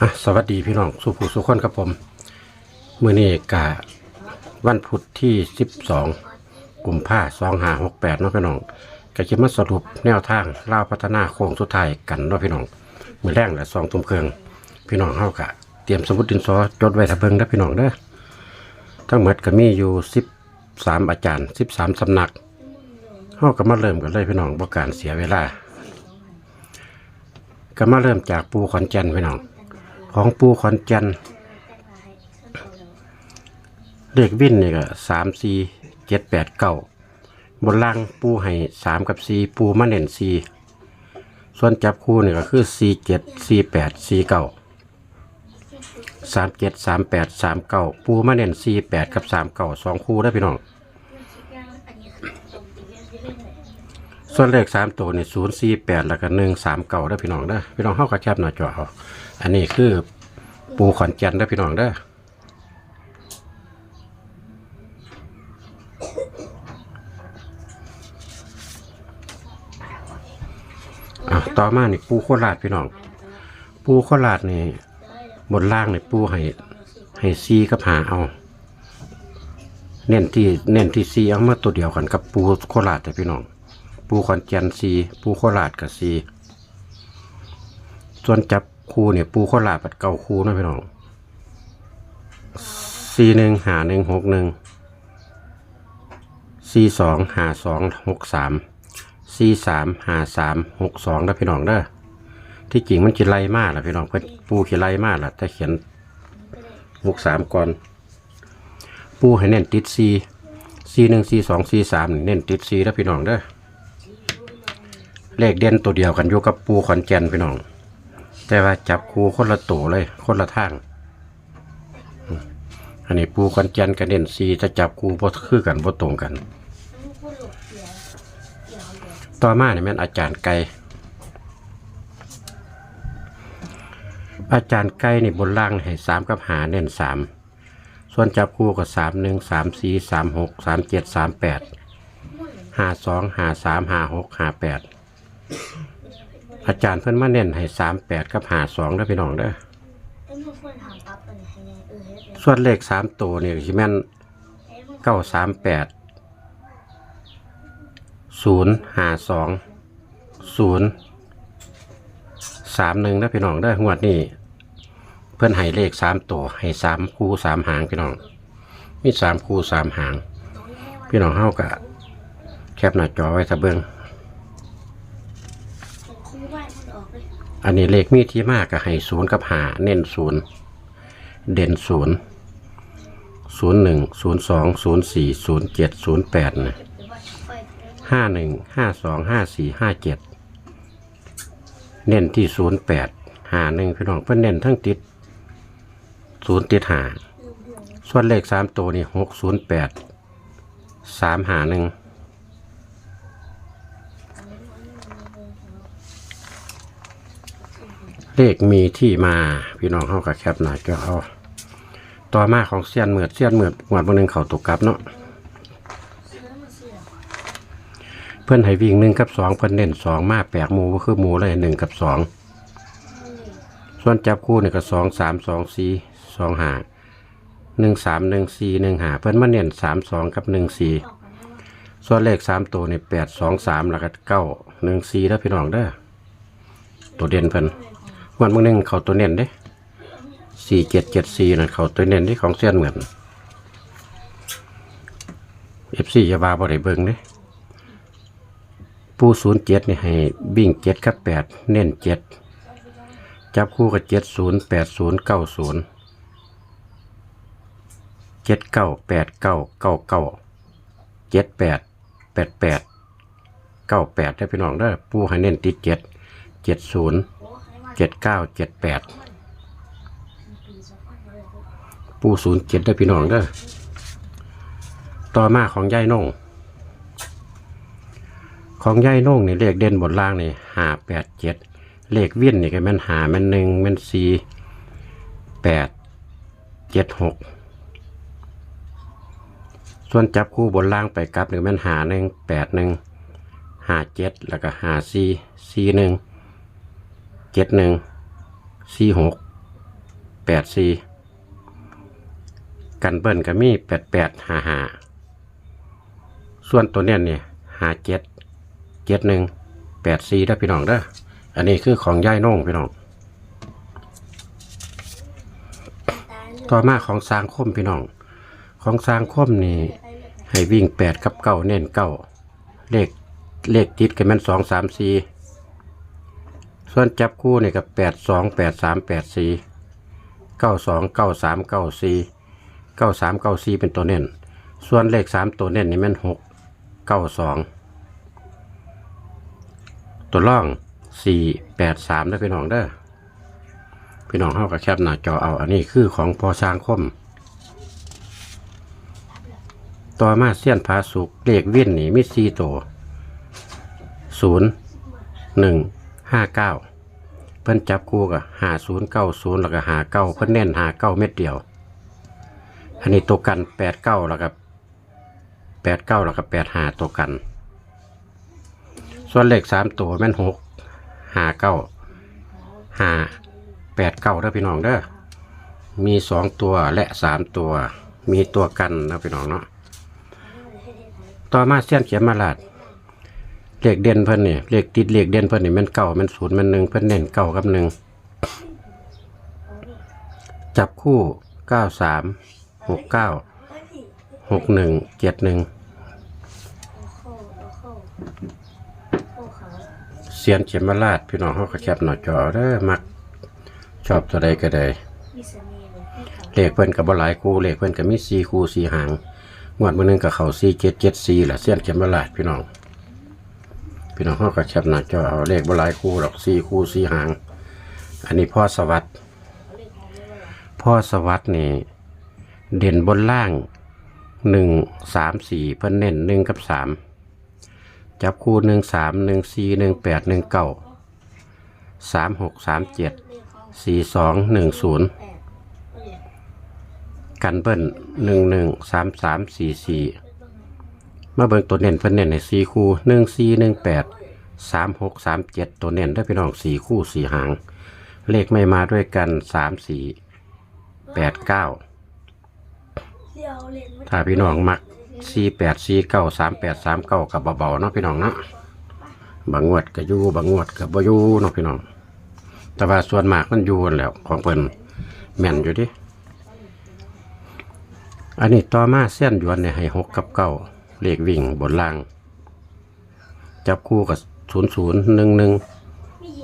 อะสวัสดีพี่น้องสุภูสุขคนครับผมเมื้อนี้กะวันพุธที่สิบสองกุมภาสองห้าหกแปดเนาะพี่น้องก็จะมาสรุปแนวทางเล่าพัฒนาโค้งสุดท้ายกันเนาะพี่น้องมือแรงและสองทุ่มเครื่องพี่น้องเฮากะเตรียมสมุดดินสอจดไว้ถ้าเบิงนะพี่น้องเด้อทั้งหมดก็มีอยู่สิบสามอาจารย์สิบสามสำนักเฮาก็มาเริ่มกันเลยพี่น้องบ่การเสียเวลา ก็มาเริ่มจากปูขอนแก่นพี่น้อง ของปูขอนแก่นเลขวิ่นนี่ก็สามสี่เจ็ดแปดเก้าบนล่างปูให้สามกับสี่ปูมาเน่นสี่ส่วนจับคู่นี่ก็คือสี่เจ็ดสี่แปดสี่เก้าสามเจ็ดสามแปดสามเก้าปูมาเน่นสี่แปดกับสามเก้าสองคู่ได้พี่น้อง ส่วนเลขสามตัวนี่ศูนย์สี่แปดแล้วก็หนึ่งสามเก้าได้พี่น้องเด้พี่น้องเข้ากระชับหน้าจอเอา อันนี้คือปูขอนแก่นได้พี่น้องเด้ออะต่อมานี่ปูโคราชพี่น้อง ปูโคราชนี่บนล่างนี่ปูให้ให้ซีกับหาเอา เน้นที่เน้นที่ซีเอามาตัวเดียวกันกับปูโคราชแต่พี่น้อง ปูขอนแก่นซีปูโคราชกับซีส่วนจับ คูเนี่ยปูโคราชปัดเก่าคูนะพี่น้องซีหนึ่งหาหนึ่งหกหนึ่งซีสองหาสองหกสามซีสามหาสามหกสองนะพี่น้องเด้อที่จริงมันจะไล่มากแหละพี่น้องเพิ่นปูจะไล่มากแหละแต่เขียนหกสามก่อน ปูให้เน้นติดซีซีหนึ่งซีสองซีสามเน้นติดซีนะพี่น้องเด้อเลขเด่นตัวเดียวกันอยู่กับปูขอนแก่นพี่น้อง แต่ว่าจับคูคนละตัวเลย คนละทาง อันนี้ปูขอนแก่นกับเด่นซีจะจับคูบ่คือกันบ่ตรงกัน ต่อมาเนี่ยแม่นอาจารย์ไก่อาจารย์ไก่นี่บนล่างให้สามกับหาเน้นสามส่วนจับคู่กับสามหนึ่งสามสี่สามหกสามเจ็ดสามแปดห้าสองห้าสามห้าหกห้าแปด อาจารย์เพิ่นมาเน้นให้สามแปดกับหาสองได้อพี่น้องเด้อต้องมาควรถามปั๊บอันนี้ให้ไงเออเฮ็ดเลยส่วนเลขสามตัวนี่ที่แม่นเอ้ยมันเก้าสามแปดศูนย์หาสองศูนย์สามหนึ่งได้อพี่น้องได้องวดนี้ เพิ่นให้เลขสามตัวให้สามคู่สามหางพี่น้องมีสามคู่สามหาง พี่น้องเฮากะ แคปหน้าจอไว้ถ้าเบิ่ง เป็นคู่ไหวมันออกเลย อันนี้เลขมีที่มากก็ให้ศูนย์กับหาเน้นศูนย์เด่นศูนย์ศูนย์หนึ่งศูนย์สองศูนย์สี่ศูนย์เจ็ดศูนย์แปดนะห้าหนึ่งห้าสองห้าสี่ห้าเจ็ดเน้นที่ศูนย์แปดหาหนึ่งพี่น้องเพื่อนเน้นทั้งติดศูนย์ติดหาส่วนเลขสามตัวนี่หกศูนย์แปดสามหาหนึ่ง เลขมีที่มาพี่น้องเข้ากับแคปหน้าจอเอาต่อมาของเสี้ยนเหมือดเสี้ยนเหมือดหวดบางหนึ่งเขาตกกลับเนาะเพื่อนให้วิ่งหนึ่งกับสองเพื่อนเน้นสองมาแปลกหมูก็คือหมูเลยหนึ่งกับสองส่วนจับคู่เนี่ยก็สองสามสองสี่สองหาหนึ่งสามหนึ่งสี่หนึ่งหาเพื่อนมาเน้นสามสองกับหนึ่งสี่ส่วนเลขสามตัวเนี่ยแปดสองสามแล้วก็เก้าหนึ่งสี่แล้วพี่น้องเด้อตัวเด่นเพิ่อน วันมื่อหนึงเขาตัวเน้นเด้สี่เจ็ดเจ็ดสี่นะเขาตัวเน้นที่ของเส้นเหมือนเอฟซีจะบาบ่ได้เบิ่งเด้ปูศูนย์เจ็ดนี่ให้วิ่งเจ็ดกับแปดเน้นเจ็ดจับคู่กับเจ็ดศูนย์แปดศูนย์เก้าศูนย์เจ็ดเก้าแปดเก้าเก้าเก้าเจ็ดแปดแปดแปดเก้าแปดได้พี่น้องเด้ปูให้เน้นติดเจ็ดเจ็ดศูนย์ เจ็ดเก้าเจ็ดแปดปูศูนย์เจ็ดได้พี่น้องเด้อต่อมาของยายน่งของย่ายน่งนี่เลขเด่นบนล่างนี่หาแปดเจ็ดเลขเวียนนี่ก็แม่นหาแม่นหนึ่งแม่นสี่แปดเจ็ดหกส่วนจับคู่บนล่างไปกลับหนึ่งแม่นหาหนึ่งแปดหนึ่งหาเจ็ดแล้วก็หาสี่สี่หนึ่ง เจ็ดหนึ่งสี่หกแปดสี่กันเบิ้ลก็มีแปดแปดหาหาส่วนตัวเนี้ยเนี่ยหาเจ็ดเจ็ดหนึ่งแปดสี่ได้พี่น้องเด้ออันนี้คือของย่ายน่งพี่น้อง ต่อมาของสร้างคมพี่น้อง ของสร้างคมนี่ให้วิ่งแปดกับเก้าเน้นเก้าเลขเลขติดกันมันสองสามสี่ ส่วนจับคู่นี่กับแปดสองแปดสามแปดสี่เก้าสองเก้าสามเก้าสี่เก้าสามเก้าสี่เป็นตัวเน้น ส่วนเลขสามตัวเน้นนี่มันหกเก้าสองตัวล่องสี่แปดสามได้อพี่น้องเด้อพี่น้องเข้ากับแคปหน้าจอเอา อันนี้คือของพอสร้างคม ต่อมาเสี้ยนผาสุกเลขวิ่นนี่มีสี่ตัวศูนย์หนึ่ง ห้าเก้าเพิ่นจับคู่กับหาศูนย์เก้าศูนย์แล้วก็หาเก้าเพิ่นเน้นหาเก้าเม็ดเดียว อันนี้ตัวกันแปดเก้าแล้วก็แปดเก้าแล้วก็แปดหาตัวกัน ส่วนเลขสามตัวแม่นหกหาเก้าหาแปดเก้าเด้อพี่น้องเด้อมีสองตัวและสามตัว มีตัวกันนะพี่น้องเนาะต่อมาเสี้ยนเขียนมาลาด เลขเด่นเพิ่นนี่เลขติดเลขเด่นเพิ่นนี่มันเก่ามันศูนย์มันหนึ่งเพิ่นเน้นเก่ากับหนึ่งจับคู่เก้าสามหกเก้าหกหนึ่งเจ็ดหนึ่งเสียนเขมาลาดพี่น้องเขาก็แคบหน้าจอเด้อมักชอบตัวใดก็ได้เหลขเพิ่นกับบ่หลายคู่เลขเพิ่นก็มีสี่คู่สี่หางงวดมือหนึงก็เขาสี่เจ็ดเจ็ดสี่ล่ะเสี้ยนเขมาลาดพี่น้อง พี่น้องเขาก็แคบหน้าจอเอาเลขบ่หลายคู่หรอกสี่คู่สี่หาง อันนี้พ่อสวัสดิ์พ่อสวัสดิ์นี่เด่นบนล่างหนึ่งสามสี่เพิ่นเน้นหนึ่งกับสามจับคู่หนึ่งสามหนึ่งสี่หนึ่งแปดหนึ่งเก้าสามหกสามเจ็ดสี่สองหนึ่งศูนย์กันเบิ้ลหนึ่งหนึ่งสามสามสี่สี่ มาเบิ่งตัวเน้นเพิ่นเน้นในสี่คู่หนึ่งสี่หนึ่งแปดสามหกสามเจ็ดตัวเน้นได้พี่น้องสี่คู่สี่หาง เลขไม่มาด้วยกันสามสี่แปดเก้าถ้าพี่น้องมักสี่แปดสี่เก้าสามแปดสามเก้ากับเบาๆเนาะพี่น้องเนาะบางงวดก็อยู่บางงวดก็บ่อยู่เนาะพี่น้อง แต่ว่าส่วนมากมันอยู่นั่นแล้วของเพิ่นแม่นอยู่ดิ อันนี้ต่อมาเส้นยวนเนี่ยให้หกกับเก้า เลขวิ่งบนล่าง จับคู่กับศูนย์ศูนย์หนึ่งหนึ่ง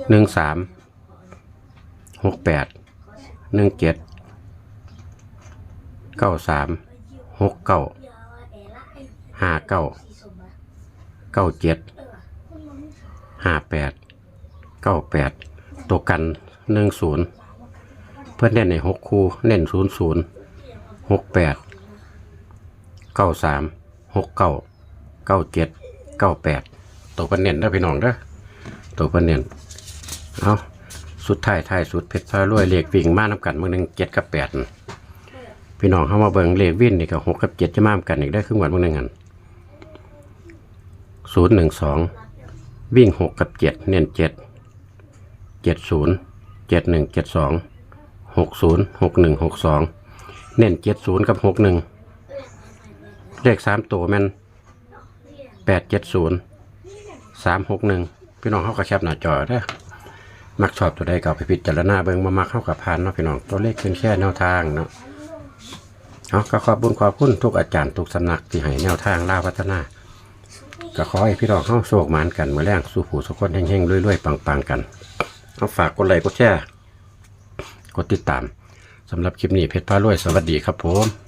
หนึ่งสามหกแปดหนึ่งเจ็ดเก้าสามหกเก้าห้าเก้าเก้าเจ็ดห้าแปดเก้าแปดตัวกันหนึ่งศูนย์เพื่อนเน้นในหกคู่เน้นศูนย์ศูนย์หกแปดเก้าสาม หกเก้าเก้าเจ็ดเก้าแปดตัวเพื่อนเน้นได้พี่น้องเด้อตัวเพื่อนเน้นเอาสุดท้ายท้ายสุดเพชรพารวยเลขวิ่งมาน้ำกันมือหนึ่งเจ็ดกับแปดพี่น้องเข้ามาเบิ่งเลขวิ่งนี่กับหกกับเจ็ดจะมาน้ำกันอีกได้ครึ่งวันมือหนึ่งกันศูนย์หนึ่งสองวิ่งหกกับเจ็ดเน้นเจ็ดเจ็ดศูนย์เจ็ดหนึ่งเจ็ดสองหกศูนย์หกหนึ่งหกสองเน้นเจ็ดศูนย์กับหกหนึ่ง เลขสามตัวแมันแปดเจ็ดศูนย์สามหกหนึ่งพี่น้องเข้ากับแคบหน้าจอเด้อมักชอบตัวใดก็เอาไปพิจารณาเบิ่งมามักเข้ากับพานเนาะพี่น้องตัวเลขเป็นแค่แนวทางเนาะเอาก็ขอบคุญขอบคุณทุกอาจารย์ทุกสำนักที่ให้แนวทางล่าพัฒนา ก็ขอให้พี่น้องเข้าโชคหมานกันเมื่อแรงสู่ผู้สุขคนแห่งๆรวยๆปังๆกันเอาฝากกดไลค์กดแชร์กดติดตามสำหรับคลิปนี้เพชรพารวยสวัสดีครับผม